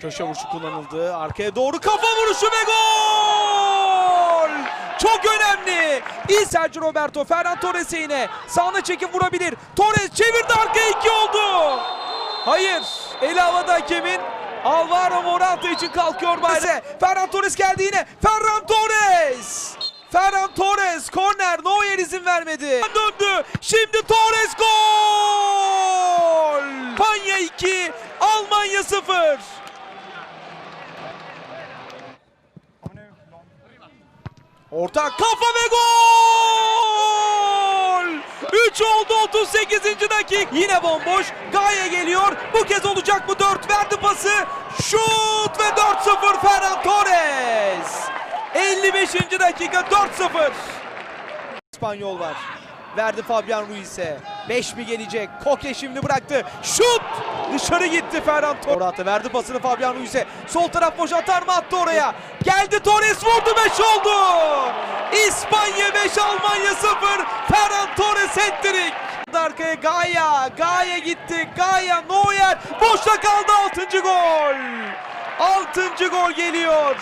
Köşe vuruşu kullanıldı. Arkaya doğru kafa vuruşu ve gol! Çok önemli. İyi Sergio Roberto. Ferran Torres'e yine. Sağına çekip vurabilir. Torres çevirdi arkaya iki oldu. Hayır. Eli havada hakemin. Alvaro Morata için kalkıyor bayrağı. Ferran Torres geldi yine. Ferran Torres. Ferran Torres korner Neuer izin vermedi. Döndü. Şimdi Torres gol. Panya 2, Almanya 0. Orta kafa ve gol! 3 oldu 38. dakika. Yine bomboş. Gaye geliyor. Bu kez olacak mı? 4 verdi pası. Şut ve 4-0 Ferran Torres. 55. dakika 4-0. İspanyol var. Verdi Fabian Ruiz'e. 5 mi gelecek? Koke şimdi bıraktı. Şut! Dışarı gitti Ferran Torres. Verdi pasını Fabian Ruiz'e. Sol taraf boş atar mı attı oraya. Geldi Torres vurdu 5 oldu. 5 Almanya 0 Ferran Torres hat-trick. Arkaya Gaia, Gaia gitti. Gaia Neuer boşta kaldı 6. gol. 6. gol geliyor.